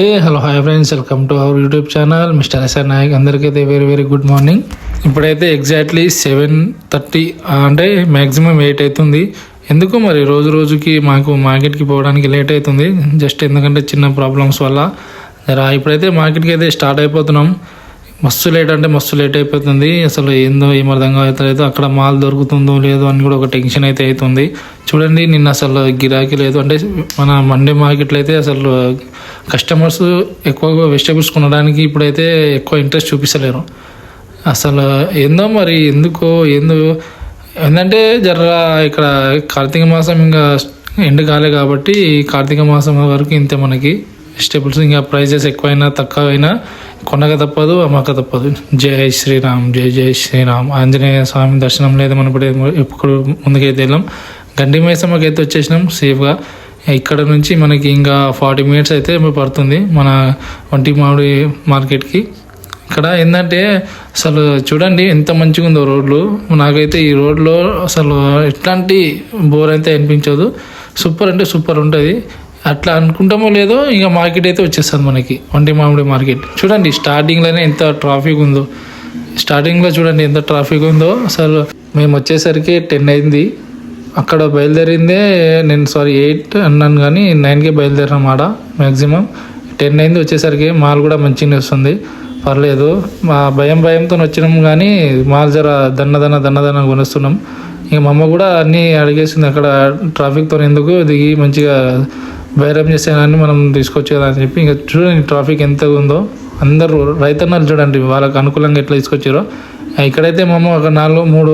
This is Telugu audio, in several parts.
Hey hello hi friends welcome to our YouTube channel mister SR Nayak అందరికైతే very very good morning ఇప్పుడైతే ఎగ్జాక్ట్లీ సెవెన్ థర్టీ అంటే మ్యాక్సిమం ఎయిట్ అవుతుంది. ఎందుకు మరి రోజు రోజుకి మాకు మార్కెట్కి పోవడానికి లేట్ అవుతుంది? జస్ట్ ఎందుకంటే చిన్న ప్రాబ్లమ్స్ వల్ల. ఇప్పుడైతే మార్కెట్కి అయితే స్టార్ట్ అయిపోతున్నాం. మస్తు లేట్ అంటే మస్తు లేట్ అయిపోతుంది. అసలు ఏందో ఏం అర్థం కావట్లేదు. అక్కడ మాల్ దొరుకుతుందో లేదో అని కూడా ఒక టెన్షన్ అయితే అవుతుంది చూడండి నిన్న అసలు గిరాకీ లేదు. అంటే మన మండే మార్కెట్లో అయితే అసలు కస్టమర్స్ ఎక్కువగా వెజిటేబుల్స్ కొనడానికి ఇప్పుడైతే ఎక్కువ ఇంట్రెస్ట్ చూపిస్తలేరు. అసలు ఏందో మరి ఎందుకో ఏందో. ఏంటంటే జర ఇక్కడ కార్తీక మాసం ఇంకా ఎండ్ కాలే కాబట్టి కార్తీక మాసం వరకు ఇంతే మనకి. వెజిటేబుల్స్ ఇంకా ప్రైజెస్ ఎక్కువైనా తక్కువైనా కొనక తప్పదు అమ్మక తప్పదు. జై శ్రీరామ్ జై జై శ్రీరామ్. ఆంజనేయ స్వామి దర్శనం లేదు మనం ఇప్పుడు ఎప్పుడు ముందుకైతే వెళ్ళాం. గండి మైసమ్మకి అయితే వచ్చేసినాం సేఫ్గా. ఇక్కడ నుంచి మనకి ఇంకా ఫార్టీ మినిట్స్ అయితే పడుతుంది మన వంటి మామిడి మార్కెట్కి. ఇక్కడ ఏంటంటే అసలు చూడండి ఎంత మంచిగా ఉందో రోడ్లు. నాకైతే ఈ రోడ్లో అసలు ఎట్లాంటి బోర్ అయితే అనిపించదు. సూపర్ అంటే సూపర్ ఉంటుంది. అట్లా అనుకుంటామో లేదో ఇక మార్కెట్ అయితే వచ్చేస్తుంది మనకి. వంటి మామిడి మార్కెట్. చూడండి స్టార్టింగ్లోనే ఎంత ట్రాఫిక్ ఉందో. స్టార్టింగ్లో చూడండి ఎంత ట్రాఫిక్ ఉందో. అసలు మేము వచ్చేసరికి టెన్ అయింది. అక్కడ బయలుదేరిందే నేను సారీ ఎయిట్ అన్నాను కానీ నైన్కే బయలుదేరినాం ఆడ మ్యాక్సిమం టెన్ అయింది వచ్చేసరికి మాల్ కూడా మంచిగా వస్తుంది. పర్లేదు. మా భయం భయంతో వచ్చినాం కానీ మాల్ జర దన్నదన దన్నదన కొనుస్తున్నాం. ఇక మా అమ్మ కూడా అన్నీ అడిగేసింది అక్కడ ట్రాఫిక్తో ఎందుకు దిగి మంచిగా బైరం చేస్తే మనం తీసుకొచ్చు కదా అని చెప్పి ఇంకా చూడండి ట్రాఫిక్ ఎంత ఉందో. అందరూ రైతన్నలు చూడండి వాళ్ళకి అనుకూలంగా ఎట్లా తీసుకొచ్చారో. ఇక్కడైతే మా అమ్మ ఒక నాలుగు మూడు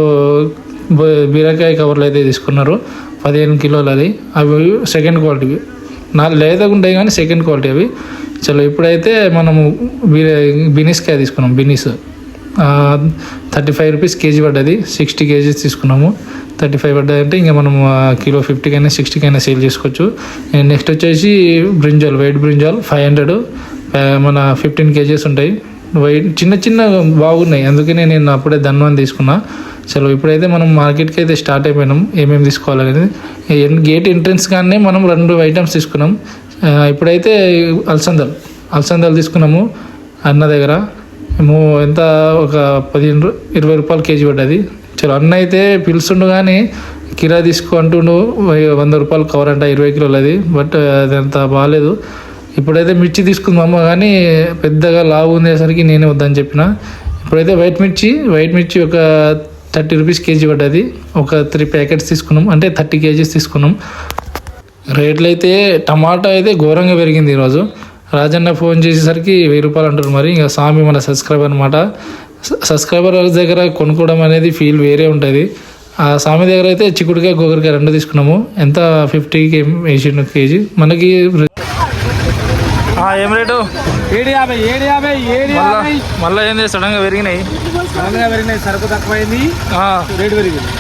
బీరకాయ కవర్లు అయితే తీసుకున్నారు. పదిహేను కిలోలు అది. అవి సెకండ్ క్వాలిటీవి నాలుగు లేదా ఉంటాయి కానీ సెకండ్ క్వాలిటీ అవి. చలో ఇప్పుడైతే మనము బినిస్కాయ తీసుకున్నాం beans. Thirty five rupees KG పడ్డది. సిక్స్టీ కేజీస్ తీసుకున్నాము. థర్టీ ఫైవ్ పడ్డది అంటే ఇంకా మనం కిలో ఫిఫ్టీకైనా సిక్స్టీకైనా సేల్ చేసుకోవచ్చు. నెక్స్ట్ వచ్చేసి brinjal white brinjal five hundred. మన ఫిఫ్టీన్ కేజీస్ ఉంటాయి. వైట్ చిన్న చిన్న బాగున్నాయి. అందుకనే నేను అప్పుడే ధన్వాన్ తీసుకున్నా. చలో ఇప్పుడైతే మనం మార్కెట్కి అయితే స్టార్ట్ అయిపోయినాం. ఏమేమి తీసుకోవాలనేది. ఎన్- గేట్ ఎంట్రన్స్ కానీ మనం రెండు ఐటమ్స్ తీసుకున్నాం. ఇప్పుడైతే అలసందలు. అలసందలు తీసుకున్నాము. అన్న దగ్గర. మేము ఎంత? ఒక పదిహేను ఇరవై రూపాయలు కేజీ పడ్డది. చలో అన్న అయితే పిలుస్తుండు కానీ కిరా తీసుకో అంటుండు వంద రూపాయలు కవర్ అంట ఇరవై కిలోలు అది బట్ అది అంత బాగాలేదు ఇప్పుడైతే మిర్చి తీసుకుందాము కానీ పెద్దగా లావు ఉండేసరికి నేనే వద్దని చెప్పిన. ఇప్పుడైతే వైట్ మిర్చి వైట్ మిర్చి ఒక థర్టీ రూపీస్ కేజీ పడ్డది. ఒక త్రీ ప్యాకెట్స్ తీసుకున్నాం అంటే థర్టీ కేజీస్ తీసుకున్నాం. రేట్లు అయితే టమాటా అయితే ఘోరంగా పెరిగింది ఈరోజు. రాజన్న ఫోన్ చేసేసరికి వెయ్యి రూపాయలు అంటారు మరి ఇంకా స్వామి మన సబ్స్క్రైబర్ అనమాట సబ్స్క్రైబర్ దగ్గర కొనుక్కోవడం అనేది ఫీల్ వేరే ఉంటుంది. ఆ స్వామి దగ్గర అయితే చిక్కుడుకాయ గోగరికాయ రెండు తీసుకున్నాము. ఎంత? ఫిఫ్టీకి వేసిండు కేజీ. మనకి ఏం రేటు? ఏడు యాభై ఏడు యాభై ఏడు యాభై. మళ్ళీ ఏంది సడన్గా పెరిగినాయి. సడన్గా పెరిగినాయి సరుకు తక్కువైంది. రేటు పెరిగింది.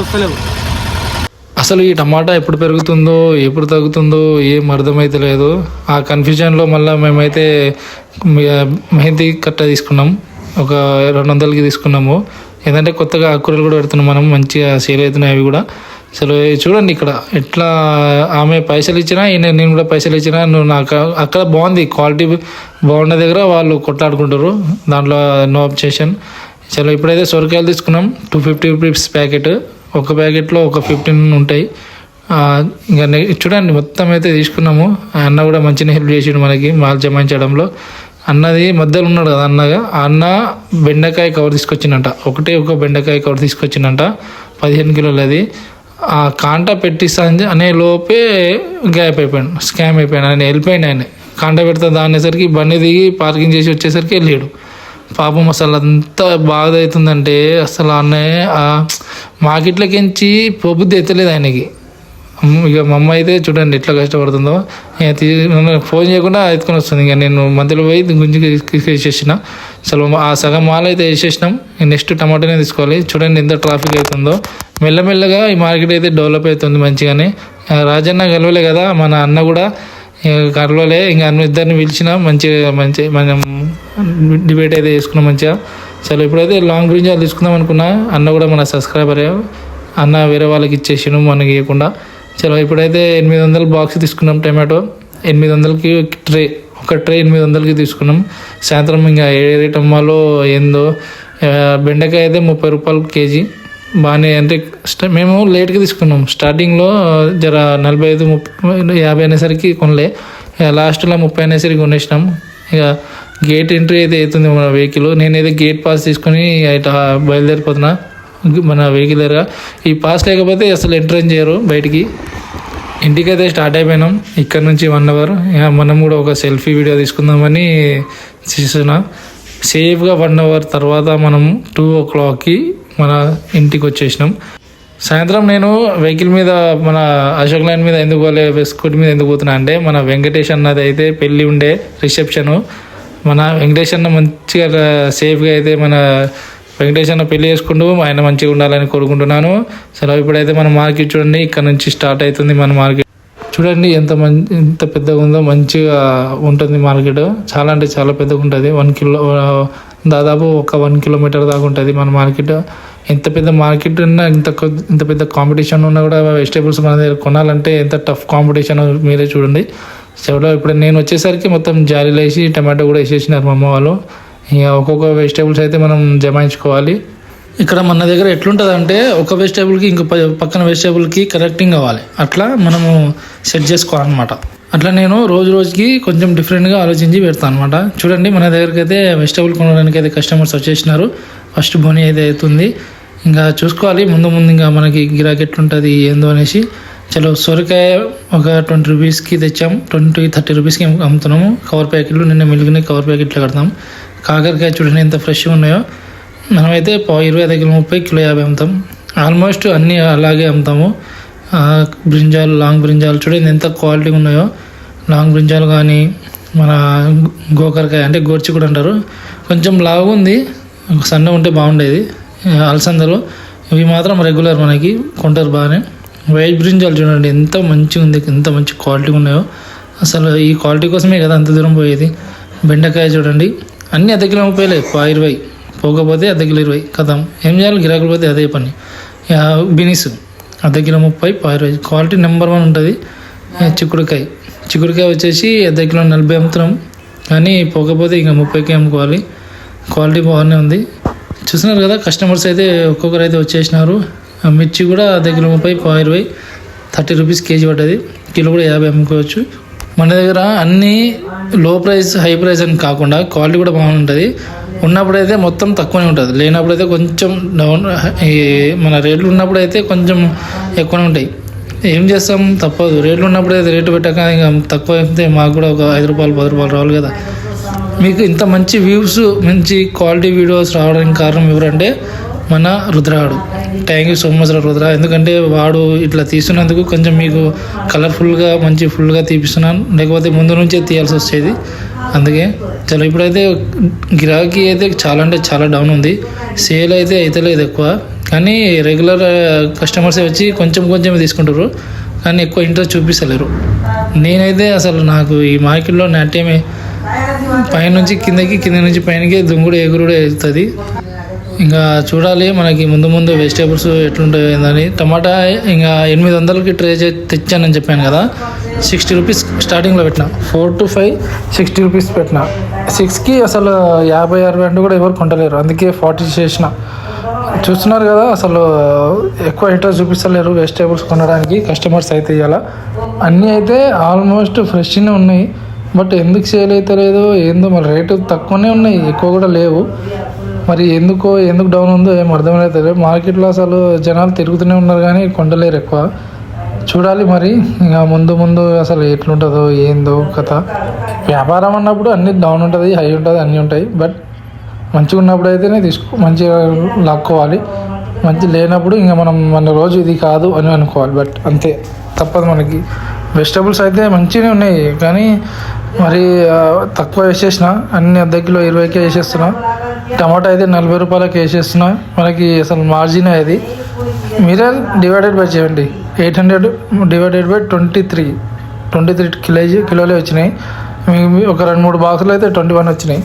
వస్తలేవు. అసలు ఈ టమాటా ఎప్పుడు పెరుగుతుందో ఎప్పుడు తగ్గుతుందో ఏం అర్థమైతలేదు ఆ కన్ఫ్యూజన్లో మళ్ళీ మేమైతే మెహందీ కట్ట తీసుకున్నాం. ఒక రెండు వందలకి తీసుకున్నాము. ఏంటంటే కొత్తగా ఆకుకూరలు కూడా పెడుతున్నాం మనం మంచిగా సేల్ అవుతున్నాయి అవి కూడా. అసలు చూడండి ఇక్కడ ఎట్లా ఆమె పైసలు ఇచ్చినా నేను కూడా పైసలు ఇచ్చినా నువ్వు నాకు అక్కడ బాగుంది క్వాలిటీ బాగున్న దగ్గర వాళ్ళు కొట్లాడుకుంటారు దాంట్లో నో అబ్జెక్షన్ చలో ఇప్పుడైతే సొరకాయలు తీసుకున్నాం టూ ఫిఫ్టీ రూపీస్ ప్యాకెట్ ఒక ప్యాకెట్లో ఒక ఫిఫ్టీన్ ఉంటాయి. ఇంకా చూడండి మొత్తం అయితే తీసుకున్నాము. ఆ అన్న కూడా మంచిగా హెల్ప్ చేసిండు మనకి మాల్ జమాయించడంలో. అన్నది మధ్యలో ఉన్నాడు కదా అన్నగా అన్న బెండకాయ కవర్ తీసుకొచ్చిందంట ఒకటే ఒక బెండకాయ కవర్ తీసుకొచ్చిందంట పదిహేను కిలోలు అది ఆ కాంట పెట్టిస్తా అనే లోపే గ్యాప్ అయిపోయాడు స్కామ్ అయిపోయాడు. ఆయన వెళ్ళిపోయాడు ఆయన. కాంట పెడతా దానేసరికి బండి దిగి పార్కింగ్ చేసి వచ్చేసరికి వెళ్ళాడు. పాపం అసలు అంత బాధ అవుతుందంటే అసలు అన్నయ్య ఆ మార్కెట్లోకించి పొబుద్ది ఎత్తలేదు ఆయనకి. ఇక మా అమ్మ అయితే చూడండి ఎట్లా కష్టపడుతుందో. ఫోన్ చేయకుండా ఎత్తుకొని వస్తుంది. ఇక నేను మధ్యలో పోయి గుంజి వేసేసిన అసలు ఆ సగం మాల అయితే వేసేసినాం. నెక్స్ట్ టమాటానే తీసుకోవాలి. చూడండి ఎంత ట్రాఫిక్ అవుతుందో. మెల్లమెల్లగా ఈ మార్కెట్ అయితే డెవలప్ అవుతుంది మంచిగానే. రాజన్న గెలవలే కదా. మన అన్న కూడా ఇక ఇంకా అన్న ఇద్దరిని పిలిచిన మంచిగా మంచి మనం డిబేట్ అయితే చేసుకున్నాం మంచిగా. చలో ఇప్పుడైతే లాంగ్ గురించి తీసుకుందాం అనుకున్నా. అన్న కూడా మన సబ్స్క్రైబరే. అన్న వేరే వాళ్ళకి ఇచ్చేసిండు. మనకి ఇవ్వకుండా. చలో ఇప్పుడైతే ఎనిమిది వందల బాక్స్ తీసుకున్నాం టమాటో. ఎనిమిది వందలకి ట్రే ఒక ట్రే ఎనిమిది వందలకి తీసుకున్నాం. సాయంత్రం ఇంకా ఏ రేట్ అమ్మాలో ఏందో బెండకాయ అయితే ముప్పై రూపాయలు కేజీ. బాగానే అంటే మేము లేట్గా తీసుకున్నాం. స్టార్టింగ్లో జర నలభై ఐదు ముప్పై యాభై అనేసరికి కొనలే. ఇక లాస్ట్లో ముప్పై అనేసరికి కొనేసినాం. ఇక గేట్ ఎంట్రీ అయితే అవుతుంది మన వెహికల్. నేనైతే గేట్ పాస్ తీసుకొని ఇట్లా బయలుదేరిపోతున్నా. మన వెహికల్ దగ్గర. ఈ పాస్ లేకపోతే అసలు ఎంట్రీ చేయరు బయటికి. ఇంటికైతే స్టార్ట్ అయిపోయినాం. ఇక్కడ నుంచి వన్ అవర్. మనం కూడా ఒక సెల్ఫీ వీడియో తీసుకుందామని చేస్తున్నా. సేఫ్గా వన్ అవర్ తర్వాత మనం టూ ఓ క్లాక్కి మన ఇంటికి వచ్చేసినాం. సాయంత్రం నేను వెహికల్ మీద మన అశోక్ లైన్ మీద ఎందుకు పోలే స్కూటీ మీద ఎందుకు పోతున్నా అంటే మన వెంకటేష్ అన్నది అయితే పెళ్ళి ఉండే రిసెప్షను. మన వెంకటేష్ అన్న మంచిగా సేఫ్గా అయితే మన వెంకటేష్ అన్న పెళ్ళి చేసుకుంటూ ఆయన మంచిగా ఉండాలని కోరుకుంటున్నాను. సరే ఇప్పుడైతే మన మార్కెట్ చూడండి ఇక్కడ నుంచి స్టార్ట్ అవుతుంది మన మార్కెట్. చూడండి ఎంత మంచి ఎంత పెద్దగా ఉందో మంచిగా ఉంటుంది మార్కెట్. చాలా అంటే చాలా పెద్దగా ఉంటుంది. వన్ కిలో దాదాపు ఒక వన్ కిలోమీటర్ దాకా ఉంటుంది మన మార్కెట్. ఎంత పెద్ద మార్కెట్ ఉన్నా ఇంత ఇంత పెద్ద కాంపిటీషన్ ఉన్నా కూడా వెజిటేబుల్స్ మన దగ్గర కొనాలంటే ఎంత టఫ్ కాంపిటీషన్ మీరే చూడండి. చివరిలో ఇప్పుడు నేను వచ్చేసరికి మొత్తం జాలీలు వేసి టమాటో కూడా వేసేసినారు మా అమ్మ వాళ్ళు. ఇక ఒక్కొక్క వెజిటేబుల్స్ అయితే మనం జమాయించుకోవాలి. ఇక్కడ మన దగ్గర ఎట్లుంటుంది అంటే ఒక వెజిటేబుల్కి ఇంకో పక్కన వెజిటేబుల్కి కరెక్టింగ్ అవ్వాలి. అట్లా మనము సెట్ చేసుకోవాలన్నమాట. అట్లా నేను రోజు రోజుకి కొంచెం డిఫరెంట్గా ఆలోచించి పెడతాను అనమాట చూడండి మన దగ్గరికి అయితే వెజిటేబుల్ కొనడానికి అయితే కస్టమర్స్ వచ్చేసినారు. ఫస్ట్ బోని అయితే అవుతుంది. ఇంకా చూసుకోవాలి ముందు ముందు ఇంకా మనకి గిరాకీ ఎట్లుంటుంది ఏందో అనేసి. చలో సొరకాయ ఒక ట్వంటీ రూపీస్కి తెచ్చాం. ట్వంటీ థర్టీ రూపీస్కి అమ్ముతున్నాము. కవర్ ప్యాకెట్లు నిన్న మిలిగిన కవర్ ప్యాకెట్లు కడతాం. కాకరకాయ చూడండి ఎంత ఫ్రెష్గా ఉన్నాయో మనమైతే పావు ఇరవై ఐదు కిలో ముప్పై కిలో యాభై అమ్ముతాం. ఆల్మోస్ట్ అన్నీ అలాగే అమ్ముతాము. బ్రింజాలు లాంగ్ బ్రింజాలు చూడండి ఎంత క్వాలిటీ ఉన్నాయో. లాంగ్ బ్రింజాలు కానీ మన గోకరకాయ అంటే గోర్చి కూడా అంటారు. కొంచెం లావుగా ఉంది సన్న ఉంటే బాగుండేది. అలసందలు ఇవి మాత్రం రెగ్యులర్ మనకి కొంటారు బాగానే. వైట్ బ్రింజాలు చూడండి ఎంత మంచిగా ఉంది ఎంత మంచి క్వాలిటీ ఉన్నాయో. అసలు ఈ క్వాలిటీ కోసమే కదా అంత దూరం పోయేది. బెండకాయ చూడండి అన్నీ అర్ధ కిలో ముప్పైలే ఇరవై. పోకపోతే అర్ధ కిలో ఇరవై. కథం. ఏం చేయాలి? గిరాకులు పోతే అదే పని. బినిస్ బినీస్. అర్ధ కిలో ముప్పై పా ఇరవై. క్వాలిటీ నెంబర్ వన్ ఉంటుంది. చిక్కుడుకాయ. చిక్కుడుకాయ వచ్చేసి అర్ధ కిలో నలభై అమ్ముతున్నాం. కానీ పోకపోతే ఇంకా ముప్పైకి అమ్ముకోవాలి. క్వాలిటీ బాగానే ఉంది. చూస్తున్నారు కదా కస్టమర్స్ అయితే ఒక్కొక్కరు అయితే వచ్చేసినారు. ఆ మిర్చి కూడా అర్ధ కిలో ముప్పై పా ఇరవై. థర్టీ రూపీస్ కేజీ పడ్డది. కిలో కూడా యాభై అమ్ముకోవచ్చు. మన దగ్గర అన్నీ లో ప్రైస్ హై ప్రైస్ అని కాకుండా క్వాలిటీ కూడా బాగుంటుంది ఉన్నప్పుడైతే మొత్తం తక్కువనే ఉంటుంది. లేనప్పుడైతే కొంచెం డౌన్ ఈ మన రేట్లు ఉన్నప్పుడైతే కొంచెం ఎక్కువనే ఉంటాయి. ఏం చేస్తాం? తప్పదు. రేట్లు ఉన్నప్పుడు అయితే రేటు పెట్టాక ఇంకా తక్కువ అయితే మాకు కూడా ఒక ఐదు రూపాయలు పది రూపాయలు రావాలి కదా. మీకు ఇంత మంచి వ్యూస్ మంచి క్వాలిటీ వీడియోస్ రావడానికి కారణం ఎవరంటే మన రుద్రాడు. Thank you so much Rudra. ఎందుకంటే వాడు ఇట్లా తీస్తున్నందుకు కొంచెం మీకు కలర్ఫుల్గా మంచి ఫుల్గా తీపిస్తున్నాను. లేకపోతే ముందు నుంచే తీయాల్సి వచ్చేది. అందుకే చాలా ఇప్పుడైతే గిరాకీ అయితే చాలా అంటే చాలా డౌన్ ఉంది. సేల్ అయితే అయితే లేదు ఎక్కువ. కానీ రెగ్యులర్ కస్టమర్స్ వచ్చి కొంచెం కొంచెం తీసుకుంటారు. కానీ ఎక్కువ ఇంట్రెస్ట్ చూపిస్తలేరు. నేనైతే అసలు నాకు ఈ మార్కెట్లో నాట్యమే పైనుంచి కిందకి కింద నుంచి పైనకి దుంగుడు ఎగురుడు వెళ్తుంది ఇంకా చూడాలి మనకి ముందు ముందు వెజిటేబుల్స్ ఎట్లుంటాయి టమాటా ఇంకా ఎనిమిది వందలకి ట్రే చే- తెచ్చానని చెప్పాను కదా. సిక్స్టీ రూపీస్ స్టార్టింగ్లో పెట్టిన. Four to five sixty rupees పెట్టిన. సిక్స్కి అసలు యాభై అరవై అంటే కూడా ఎవరు కొంటలేరు. అందుకే ఫార్టీ చేసిన. చూస్తున్నారు కదా అసలు ఎక్కువ ఇంట్రెస్ట్ చూపిస్తలేరు వెజిటేబుల్స్ కొనడానికి. కస్టమర్స్ అయితే ఇవాళ అన్నీ అయితే ఆల్మోస్ట్ ఫ్రెష్గానే ఉన్నాయి. బట్ ఎందుకు సేల్ అయితే లేదు ఏందో మరి రేటు తక్కువనే ఉన్నాయి. ఎక్కువ కూడా లేవు. మరి ఎందుకో ఎందుకు డౌన్ ఉందో ఏం అర్థమైతే మార్కెట్లో అసలు జనాలు తిరుగుతూనే ఉన్నారు కానీ కొండలేరు ఎక్కువ. చూడాలి మరి. ఇంకా ముందు ముందు అసలు ఎట్లుంటుందో ఏందో కథ. వ్యాపారం అన్నప్పుడు అన్ని డౌన్ ఉంటుంది హై ఉంటుంది అన్నీ ఉంటాయి. బట్ మంచిగా ఉన్నప్పుడు అయితేనే తీసుకో మంచిగా లాక్కోవాలి. మంచి లేనప్పుడు ఇంకా మనం మన రోజు ఇది కాదు అని అనుకోవాలి. బట్ అంతే తప్పదు మనకి. వెజిటబుల్స్ అయితే మంచిగానే ఉన్నాయి. కానీ మరి తక్కువ వేసేసిన అన్ని అర్ధ ఇరవైకే వేసేస్తున్నా. టమాటా అయితే నలభై రూపాయలకి వేసేస్తున్నా. మనకి అసలు మార్జిన్ అది. మీరే డివైడెడ్ బై చేయండి. Eight hundred divided by twenty three twenty three కిలోజీ కిలోలే వచ్చినాయి ఒక రెండు మూడు బాక్సులు అయితే ట్వంటీ వన్ వచ్చినాయి.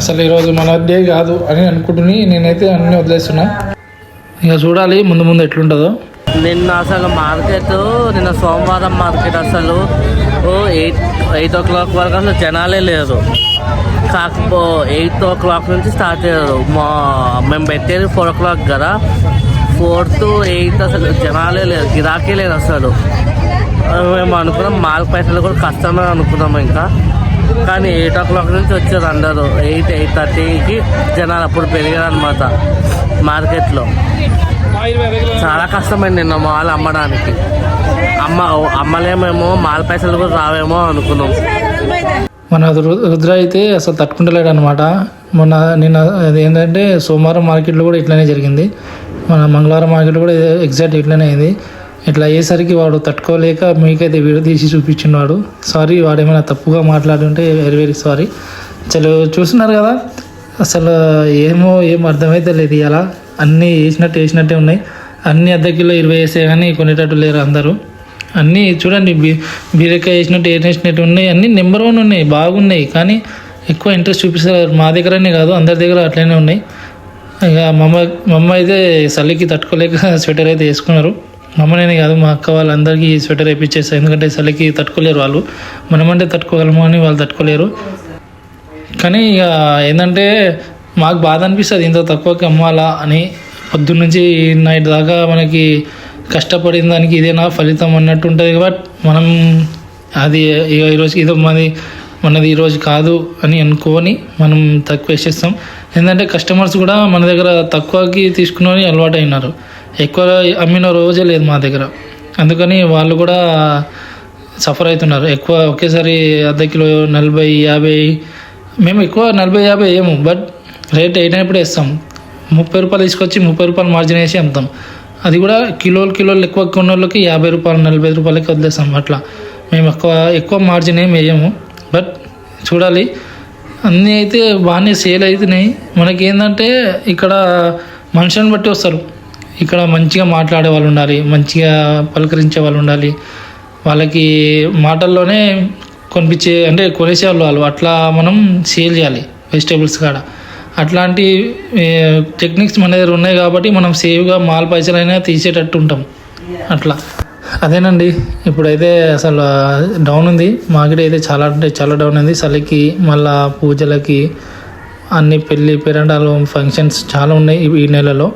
అసలు ఈరోజు మన డే కాదు అని అనుకుంటుని నేనైతే అన్నీ వదిలేస్తున్నా. ఇక చూడాలి ముందు ముందు ఎట్లుంటుందో. నిన్న అసలు మార్కెట్ నిన్న సోమవారం మార్కెట్ అసలు ఎయిట్ ఎయిట్ ఓ క్లాక్ వరకు అసలు జనాలే లేదు కాకపో ఎయిట్ ఓ క్లాక్ నుంచి స్టార్ట్ అయ్యారు మా మేము పెట్టేది ఫోర్ ఓ క్లాక్ కదా. ఫోర్ టు ఎయిట్ అసలు జనాలే లేరు గిరాకీ లేదు అసలు. మేము అనుకున్నాం మాల్ పైసలు కూడా కష్టమే అనుకున్నాం ఇంకా. కానీ ఎయిట్ ఓ క్లాక్ నుంచి వచ్చారు అందరూ. ఎయిట్ ఎయిట్ థర్టీకి జనాలు అప్పుడు పెరిగారు అనమాట మార్కెట్లో. చాలా కష్టమైంది నిన్న మాల్ అమ్మడానికి. అమ్మ అమ్మలేమేమో మాల్ పైసలు కూడా రావేమో అనుకున్నాం. మన రు- రుద్ర అయితే అసలు తట్టుకుంటలేడు అనమాట మొన్న నిన్న అది ఏంటంటే సోమవారం మార్కెట్లో కూడా ఇట్లనే జరిగింది. మన మంగళవారం మార్కెట్లో కూడా ఎగ్జాక్ట్ ఇట్లనే అయింది. ఇట్లా అయ్యేసరికి వాడు తట్టుకోలేక మీకైతే వీడియో తీసి చూపించినాడు సారీ వాడు ఏమైనా తప్పుగా మాట్లాడుంటే వెరీ వెరీ సారీ. అసలు చూస్తున్నారు కదా అసలు ఏమో ఏం అర్థమైతే లేదు ఇలా అన్నీ వేసినట్టు వేసినట్టే ఉన్నాయి. అన్ని అర్ధ కిలో ఇరవై వేసే కానీ కొనేటట్టు లేరు అందరూ. అన్నీ చూడండి బీ బీరకాయ వేసినట్టు ఏం వేసినట్టు ఉన్నాయి అన్నీ నెంబర్ వన్ ఉన్నాయి బాగున్నాయి కానీ ఎక్కువ ఇంట్రెస్ట్ చూపిస్తారు. మా దగ్గరనే కాదు అందరి దగ్గర అట్లనే ఉన్నాయి. ఇక మా అమ్మ మా అమ్మ అయితే చలికి తట్టుకోలేక స్వెటర్ అయితే వేసుకున్నారు. మా అమ్మనే కాదు మా అక్క వాళ్ళందరికీ స్వెటర్ వేయించేస్తారు ఎందుకంటే చలికి తట్టుకోలేరు వాళ్ళు. మనమంటే తట్టుకోగలము అని వాళ్ళు తట్టుకోలేరు. కానీ ఇక ఏంటంటే మాకు బాధ అనిపిస్తుంది ఇంత తక్కువకి అమ్మాలా అని. పొద్దున్నుంచి నైట్ దాకా మనకి కష్టపడిన దానికి ఇదేనా ఫలితం అన్నట్టు ఉంటుంది. బట్ మనం అది ఈరోజు ఇదో మనది మనది ఈరోజు కాదు అని అనుకోని మనం తక్కువ వేసేస్తాం ఎందుకంటే కస్టమర్స్ కూడా మన దగ్గర తక్కువకి తీసుకుని అలవాటు అయినారు ఎక్కువ అమ్మిన రోజే లేదు మా దగ్గర. అందుకని వాళ్ళు కూడా సఫర్ అవుతున్నారు ఎక్కువ ఒకేసారి అర్ధ కిలో నలభై యాభై మేము ఎక్కువ నలభై యాభై వేయము బట్ రేట్ అయినప్పుడు వేస్తాం ముప్పై రూపాయలు తీసుకొచ్చి ముప్పై రూపాయలు మార్జిన్ వేసి అమ్ముతాం. అది కూడా కిలోలు కిలోలు ఎక్కువ కొన్న వాళ్ళకి యాభై రూపాయలు నలభై రూపాయలకి వదిలేస్తాం అట్లా. మేము ఎక్కువ ఎక్కువ మార్జిన్ ఏం వేయము. బట్ చూడాలి. అన్నీ అయితే బాగానే సేల్ అవుతున్నాయి మనకి ఏంటంటే ఇక్కడ మనుషులను బట్టి వస్తారు. ఇక్కడ మంచిగా మాట్లాడే వాళ్ళు ఉండాలి మంచిగా పలకరించే వాళ్ళు ఉండాలి. వాళ్ళకి మాటల్లోనే కొనిపించే అంటే కొనేసే వాళ్ళు వాళ్ళు అట్లా మనం సేల్ చేయాలి. వెజిటేబుల్స్ కాడ. అట్లాంటి టెక్నిక్స్ మన దగ్గర ఉన్నాయి కాబట్టి మనం సేవ్గా మాల్ పైసలైనా తీసేటట్టు ఉంటాం అట్లా. అదేనండి ఇప్పుడైతే అసలు డౌన్ ఉంది. మార్కెట్ అయితే చాలా అంటే చాలా డౌన్ ఉంది. చలికి మళ్ళా పూజలకి అన్ని పెళ్ళి పెరండాలు ఫంక్షన్స్ చాలా ఉన్నాయి ఈ- నెలలో.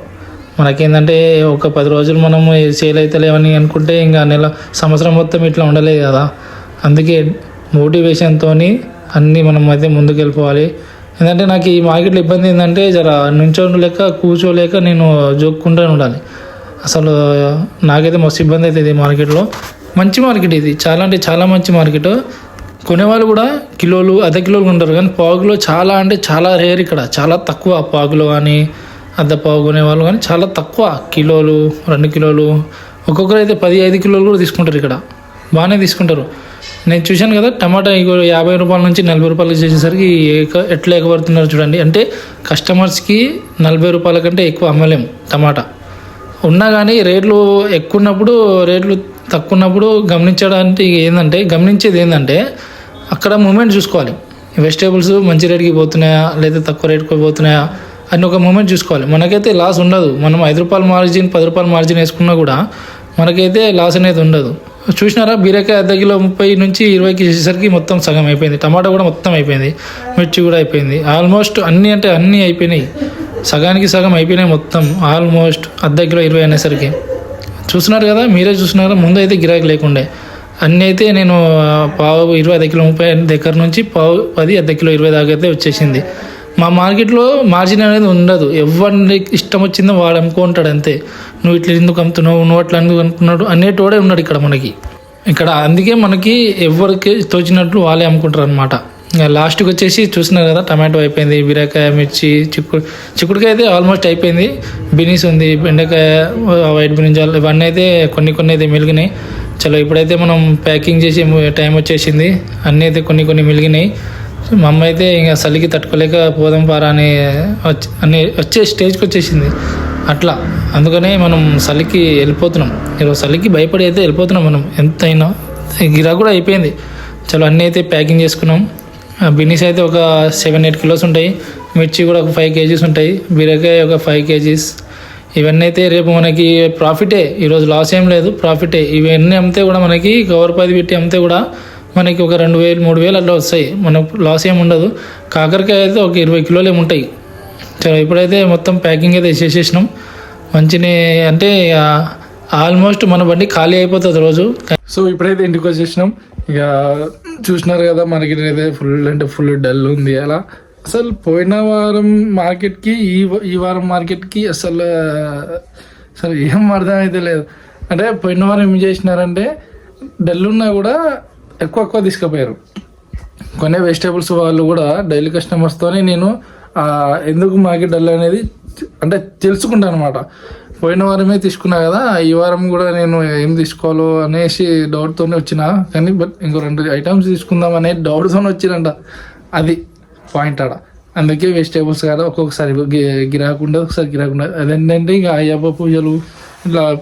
మనకేంటంటే ఒక పది రోజులు మనము సేల్ అవుతలేమని అనుకుంటే ఇంకా నెల సంవత్సరం మొత్తం ఇట్లా ఉండలేదు కదా. అందుకే మోటివేషన్తో అన్నీ మనం అయితే ముందుకు వెళ్ళిపోవాలి ఎందుకంటే నాకు ఈ మార్కెట్లో ఇబ్బంది ఏంటంటే జర నుంచోలేక కూర్చోలేక నేను జోక్కుంటూనే ఉండాలి. అసలు నాకైతే మస్తు ఇబ్బంది అవుతుంది ఈ మార్కెట్లో. మంచి మార్కెట్ ఇది. చాలా అంటే చాలా మంచి మార్కెట్. కొనేవాళ్ళు కూడా కిలోలు అర్ధ కిలోలు కొంటారు. కానీ పావుకిలో చాలా అంటే చాలా రేర్ ఇక్కడ. చాలా తక్కువ పావుకిలో కానీ అర్ధ పావు కొనేవాళ్ళు కానీ చాలా తక్కువ కిలోలు రెండు కిలోలు. ఒక్కొక్కరు అయితే పది ఐదు కిలోలు కూడా తీసుకుంటారు ఇక్కడ. బాగానే తీసుకుంటారు. నేను చూశాను కదా టమాటా ఇగో యాభై రూపాయల నుంచి నలభై రూపాయలు చేసేసరికి ఎట్లా ఎగబడుతున్నారు చూడండి. అంటే కస్టమర్స్కి నలభై రూపాయల కంటే ఎక్కువ అమ్మలేం టమాటా. ఉన్నా కానీ రేట్లు ఎక్కువ ఉన్నప్పుడు రేట్లు తక్కువ ఉన్నప్పుడు గమనించడానికి ఏంటంటే గమనించేది ఏంటంటే అక్కడ మూమెంట్ చూసుకోవాలి. వెజిటేబుల్స్ మంచి రేటుకి పోతున్నాయా లేదా తక్కువ రేటుకి పోతున్నాయా అని ఒక మూమెంట్ చూసుకోవాలి. మనకైతే లాస్ ఉండదు. మనం ఐదు రూపాయల మార్జిన్ పది రూపాయల మార్జిన్ వేసుకున్నా కూడా మనకైతే లాస్ అనేది ఉండదు. చూసినారా? బీరకాయ అర్ధ కిలో ముప్పై నుంచి ఇరవైకి చేసేసరికి మొత్తం సగం అయిపోయింది. టమాటా కూడా మొత్తం అయిపోయింది. మిర్చి కూడా అయిపోయింది. ఆల్మోస్ట్ అన్నీ అంటే అన్నీ అయిపోయినాయి. సగానికి సగం అయిపోయినాయి మొత్తం. ఆల్మోస్ట్ అర్ధ కిలో ఇరవై అనేసరికి. చూస్తున్నారు కదా? మీరే చూస్తున్నారు ముందు అయితే గిరాకీ లేకుండే. అన్నీ అయితే నేను పావు ఇరవై అర్ధ కిలో ముప్పై దగ్గర నుంచి పావు పది అర్ధ కిలో ఇరవై దాకా అయితే వచ్చేసింది. మా మార్కెట్లో మార్జిన్ అనేది ఉండదు. ఎవరిని ఇష్టం వచ్చిందో వాడు అమ్ముకుంటాడు అంతే. నువ్వు ఇట్లా ఎందుకు అమ్ముతున్నావు? నువ్వు అట్లా ఎందుకు అనుకున్నాడు అనేటోడే ఉన్నాడు ఇక్కడ మనకి. ఇక్కడ అందుకే మనకి ఎవరికి తోచినట్లు వాళ్ళే అమ్ముకుంటారు అనమాట లాస్ట్కి వచ్చేసి చూసినారు కదా టమాటో అయిపోయింది బీరకాయ మిర్చి చిక్కుడు చిక్కుడుకాయ అయితే ఆల్మోస్ట్ అయిపోయింది. బినీస్ ఉంది బెండకాయ వైట్ బ్రింజాల్ ఇవన్నీ అయితే కొన్ని కొన్ని అయితే మిలిగినాయి. చలో ఇప్పుడైతే మనం ప్యాకింగ్ చేసే టైం వచ్చేసింది. అన్నీ అయితే కొన్ని కొన్ని మిలిగినాయి. మా అమ్మ అయితే ఇంకా చలికి తట్టుకోలేక పోదాం పారా అని వచ్చి అని వచ్చే స్టేజ్కి వచ్చేసింది. అట్లా. అందుకనే మనం చలికి వెళ్ళిపోతున్నాం. ఈరోజు చలికి భయపడి అయితే వెళ్ళిపోతున్నాం మనం. ఎంతైనా. గిరా కూడా అయిపోయింది. చలో అన్నీ అయితే ప్యాకింగ్ చేసుకున్నాం. ఆ బిన్నీస్ అయితే ఒక సెవెన్ ఎయిట్ కిలోస్ ఉంటాయి. మిర్చి కూడా ఒక ఫైవ్ కేజీస్ ఉంటాయి. బీరకాయ ఒక ఫైవ్ కేజీస్. ఇవన్నీ అయితే రేపు మనకి ప్రాఫిటే ఈరోజు లాస్ ఏం లేదు. ప్రాఫిటే ఇవన్నీ అమ్మితే కూడా మనకి కవర్ పది పెట్టి అమ్మితే కూడా మనకి ఒక రెండు వేలు మూడు వేలు అట్లా వస్తాయి. మనకు లాస్ ఏమి ఉండదు. కాకరకాయ అయితే ఒక ఇరవై కిలోలు ఏమి ఉంటాయి. చలో ఇప్పుడైతే మొత్తం ప్యాకింగ్ అయితే చేసేసినాం. మంచిని అంటే ఆల్మోస్ట్ మన బండి ఖాళీ అయిపోతుంది రోజు. సో ఇప్పుడైతే ఇంటికి వచ్చేసినాం. ఇక చూసినారు కదా మనకి అయితే ఫుల్ అంటే ఫుల్ డల్ ఉంది అలా. అసలు పోయిన వారం మార్కెట్కి ఈ ఈ వారం మార్కెట్కి అసలు అసలు ఏం అర్థం అయితే లేదు. అంటే పోయిన వారం ఏం చేసినారంటే డల్ ఉన్నా కూడా ఎక్కువ ఎక్కువ తీసుకుపోయారు. కొనే వెజిటేబుల్స్ వాళ్ళు కూడా డైలీ కస్టమర్స్తోనే నేను ఎందుకు మాకి డల్ అనేది అంటే తెలుసుకుంటాను అనమాట పోయిన వారమే తీసుకున్నా కదా ఈ వారం కూడా నేను ఏం తీసుకోవాలో అనేసి డౌట్తోనే వచ్చిన. కానీ బట్ ఇంకో రెండు ఐటమ్స్ తీసుకుందాం అనే డౌట్తోనే వచ్చినంట అది పాయింట్ ఆడ. అందుకే వెజిటేబుల్స్ కదా ఒక్కొక్కసారి గి- ఒకసారి గిరాకుండా అదేంటంటే ఇక అయ్యప్ప పూజలు ఇట్లా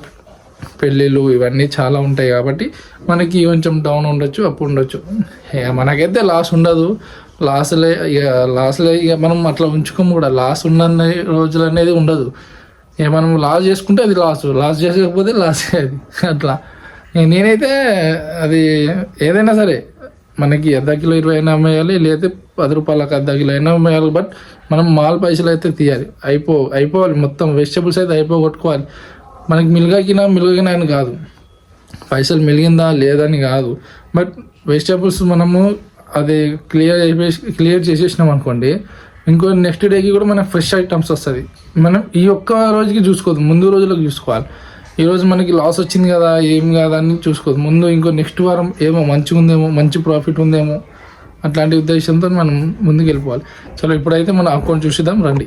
పెళ్ళిళ్ళు ఇవన్నీ చాలా ఉంటాయి కాబట్టి మనకి కొంచెం డౌన్ ఉండొచ్చు అప్పు ఉండొచ్చు. ఇక మనకైతే లాస్ ఉండదు. లాస్లే ఇక లాస్లే ఇక మనం అట్లా ఉంచుకోము కూడా. లాస్ ఉన్న రోజులు అనేది ఉండదు. ఇక మనం లాస్ చేసుకుంటే అది లాస్ లాస్ చేసుకోకపోతే లాస్ అది. అట్లా. నేనైతే అది ఏదైనా సరే మనకి అర్ధ కిలో ఇరవై అయినా అమ్మేయాలి లేకపోతే పది రూపాయలకు అర్ధ కిలో అయినా అమ్మేయాలి బట్ మనం మాల్ పైసలు అయితే తీయాలి. అయిపో అయిపోవాలి. మొత్తం వెజిటబుల్స్ అయితే అయిపోగొట్టుకోవాలి. మనకి మిలగకినా మిల్గకినా అని కాదు. పైసలు మిలిగిందా లేదని కాదు. బట్ వెజిటేబుల్స్ మనము అది క్లియర్ అయిపోయి క్లియర్ చేసేసినాం అనుకోండి ఇంకో నెక్స్ట్ డేకి కూడా మనకు ఫ్రెష్ ఐటమ్స్ వస్తుంది. మనం ఈ ఒక్క రోజుకి చూసుకోవద్దు ముందు రోజులకు చూసుకోవాలి. ఈ రోజు మనకి లాస్ వచ్చింది కదా ఏం కదా అని చూసుకోవద్దు. ముందు ఇంకో నెక్స్ట్ వారం ఏమో మంచిగా ఉందేమో మంచి ప్రాఫిట్ ఉందేమో అట్లాంటి ఉద్దేశంతో మనం ముందుకు వెళ్ళిపోవాలి చలో ఇప్పుడైతే మన అకౌంట్ చూసిద్దాం రండి.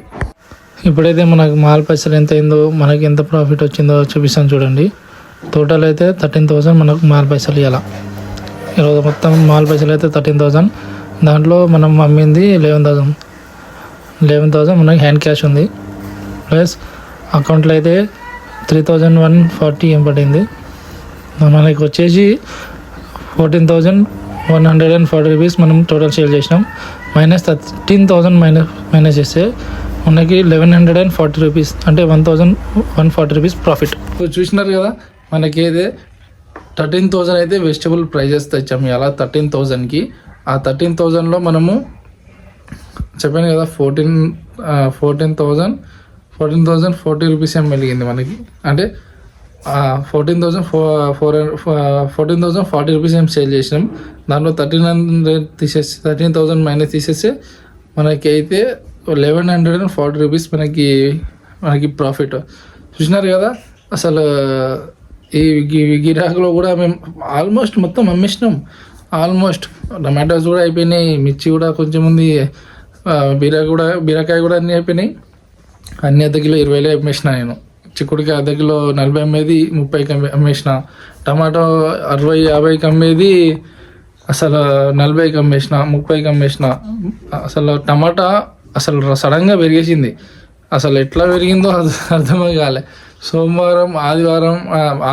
ఇప్పుడైతే మనకు మాల్ పైసలు ఎంత అయిందో మనకి ఎంత ప్రాఫిట్ వచ్చిందో చూపిస్తాను చూడండి. టోటల్ అయితే థర్టీన్ థౌసండ్ మనకు మాల్ పైసలు ఇవ్వాలి ఈరోజు మొత్తం మాల్ పైసలు అయితే థర్టీన్ థౌసండ్ దాంట్లో మనం అమ్మింది లెవెన్ థౌసండ్ లెవెన్ థౌసండ్ మనకి హ్యాండ్ క్యాష్ ఉంది. ప్లస్ అకౌంట్లో అయితే త్రీ థౌజండ్ వన్ ఫార్టీ ఏం పడింది. మనకి వచ్చేసి fourteen thousand one hundred and forty rupees మనం టోటల్ సేల్ చేసినాం. Minus thirteen thousand minus minus చేస్తే మనకి eleven hundred and forty rupees అంటే one thousand one forty rupees profit చూసినారు కదా మనకి అయితే థర్టీన్ థౌజండ్ అయితే వెజిటబుల్ ప్రైజెస్ తెచ్చాము అలా థర్టీన్ థౌజండ్కి ఆ థర్టీన్ థౌజండ్లో మనము చెప్పాను కదా fourteen fourteen thousand fourteen thousand forty rupees ఏం వెలిగింది మనకి. అంటే fourteen thousand four fourteen thousand forty rupees ఏం సేల్ చేసినాం. దాంట్లో థర్టీన్ హండ్రెడ్ తీసేసి థర్టీన్ థౌజండ్ మైనస్ తీసేస్తే మనకి అయితే eleven hundred and forty rupees మనకి మనకి ప్రాఫిట్ చూసినారు కదా? అసలు ఈ గిరాకులో కూడా మేము ఆల్మోస్ట్ మొత్తం అమ్మేసినాం. ఆల్మోస్ట్ టమాటోస్ కూడా అయిపోయినాయి మిర్చి కూడా కొంచెం ఉంది బీరా బీర కూడా బీరకాయ కూడా అన్నీ అయిపోయినాయి. అన్ని అర్ధ కిలో ఇరవైలో అమ్మేసిన నేను. చిక్కుడికాయ అర్ధ కిలో నలభై అమ్మేది ముప్పైకి అమ్మేసిన. టమాటో అరవై యాభైకి అమ్మేది అసలు నలభైకి అమ్మేసిన ముప్పైకి అమ్మేసిన. అసలు టమాటా అసలు సడన్గా పెరిగేసింది. అసలు ఎట్లా పెరిగిందో అర్థమే కాలే సోమవారం ఆదివారం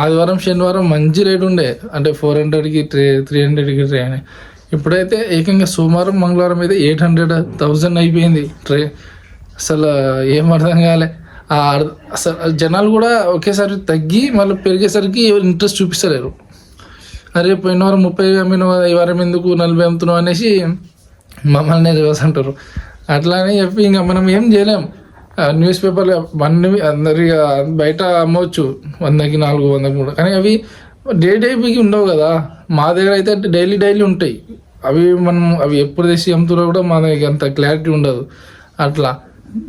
ఆదివారం శనివారం మంచి రేట్ ఉండే. అంటే ఫోర్ హండ్రెడ్కి ట్రే త్రీ హండ్రెడ్కి ట్రే అని. ఇప్పుడైతే ఏకంగా సోమవారం మంగళవారం అయితే ఎయిట్ హండ్రెడ్ థౌజండ్ అయిపోయింది ట్రే అసలు ఏం అర్థం కాలే ఆ అసలు జనాలు కూడా ఒకేసారి తగ్గి మళ్ళీ పెరిగేసరికి ఇంట్రెస్ట్ చూపిస్తలేరు. అరే పోయిన వారం ముప్పై అమ్మిన ఈ వారం ఎందుకు నలభై అమ్ముతున్నాం అనేసి మమ్మల్ని రివర్స్ అంటారు. అట్లా అని చెప్పి ఇంకా మనం ఏం చేయలేం. ఆ, న్యూస్ పేపర్లు అన్ని అందరి బయట అమ్మవచ్చు. వందకి నాలుగు వందకి మూడు. కానీ అవి డే డైపీకి ఉండవు కదా. మా దగ్గర అయితే డైలీ డైలీ ఉంటాయి. అవి మనం అవి ఎప్పుడు తెచ్చి అమ్ముతున్నా కూడా మన దగ్గర అంత క్లారిటీ ఉండదు. అట్లా.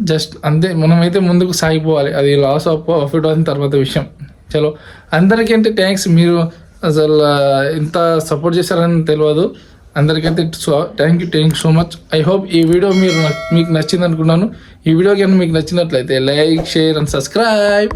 జస్ట్ అంతే. మనమైతే ముందుకు సాగిపోవాలి. అది లాస్ ఆఫ్ ప్రాఫిట్ అయిన తర్వాత విషయం. చలో. అందరికంటే థ్యాంక్స్ మీరు అసలు ఇంత సపోర్ట్ చేశారని తెలియదు. అందరికైతే so thank you thank you so much I hope ఈ వీడియో మీరు మీకు నచ్చింది అనుకున్నాను ఈ వీడియో కానీ మీకు నచ్చినట్లయితే లైక్ షేర్ అండ్ సబ్స్క్రైబ్